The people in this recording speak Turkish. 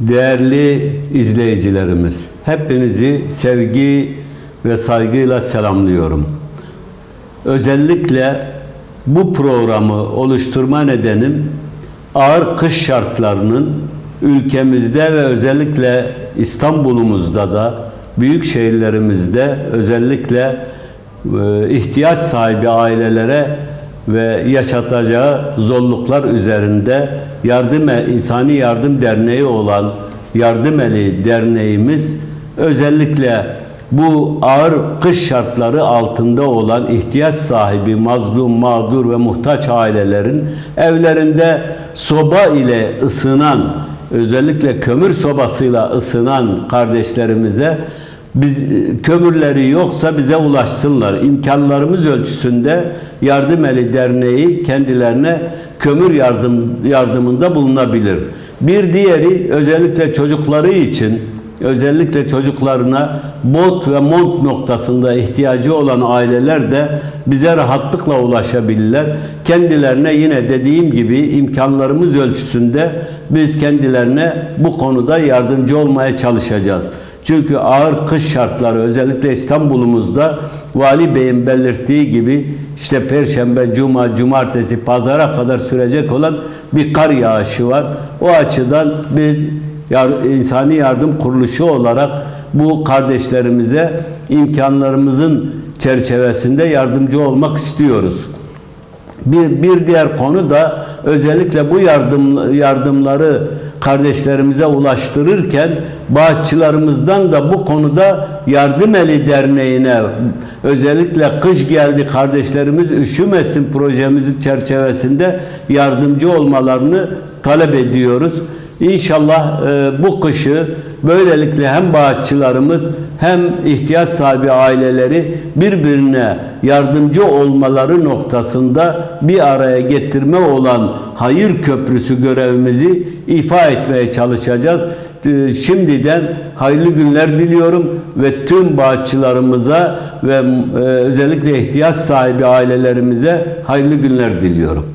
Değerli izleyicilerimiz, hepinizi sevgi ve saygıyla selamlıyorum. Özellikle bu programı oluşturma nedenim ağır kış şartlarının ülkemizde ve özellikle İstanbul'umuzda da büyük şehirlerimizde özellikle e, ihtiyaç sahibi ailelere ve yaşatacağı zorluklar üzerinde yardım insani yardım derneği olan Yardım Eli Derneğimiz özellikle bu ağır kış şartları altında olan ihtiyaç sahibi mazlum, mağdur ve muhtaç ailelerin evlerinde soba ile ısınan özellikle kömür sobasıyla ısınan kardeşlerimize biz kömürleri yoksa bize ulaşsınlar. İmkanlarımız ölçüsünde Yardım Eli Derneği kendilerine kömür yardım yardımında bulunabilir. Bir diğeri özellikle çocukları için özellikle çocuklarına bot ve mont noktasında ihtiyacı olan aileler de bize rahatlıkla ulaşabilirler. Kendilerine yine dediğim gibi imkanlarımız ölçüsünde biz kendilerine bu konuda yardımcı olmaya çalışacağız. Çünkü ağır kış şartları özellikle İstanbul'umuzda Vali Bey'in belirttiği gibi işte Perşembe, Cuma, Cumartesi, Pazara kadar sürecek olan bir kar yağışı var. O açıdan biz insani yardım kuruluşu olarak bu kardeşlerimize imkanlarımızın çerçevesinde yardımcı olmak istiyoruz. Bir, bir diğer konu da özellikle bu yardım yardımları kardeşlerimize ulaştırırken bağışçılarımızdan da bu konuda Yardım Eli Derneği'ne özellikle kış geldi kardeşlerimiz üşümesin projemizi çerçevesinde yardımcı olmalarını talep ediyoruz. İnşallah e, bu kışı böylelikle hem bağışçılarımız hem ihtiyaç sahibi aileleri birbirine yardımcı olmaları noktasında bir araya getirme olan hayır köprüsü görevimizi ifa etmeye çalışacağız. E, Şimdiden hayırlı günler diliyorum ve tüm bağışçılarımıza ve e, özellikle ihtiyaç sahibi ailelerimize hayırlı günler diliyorum.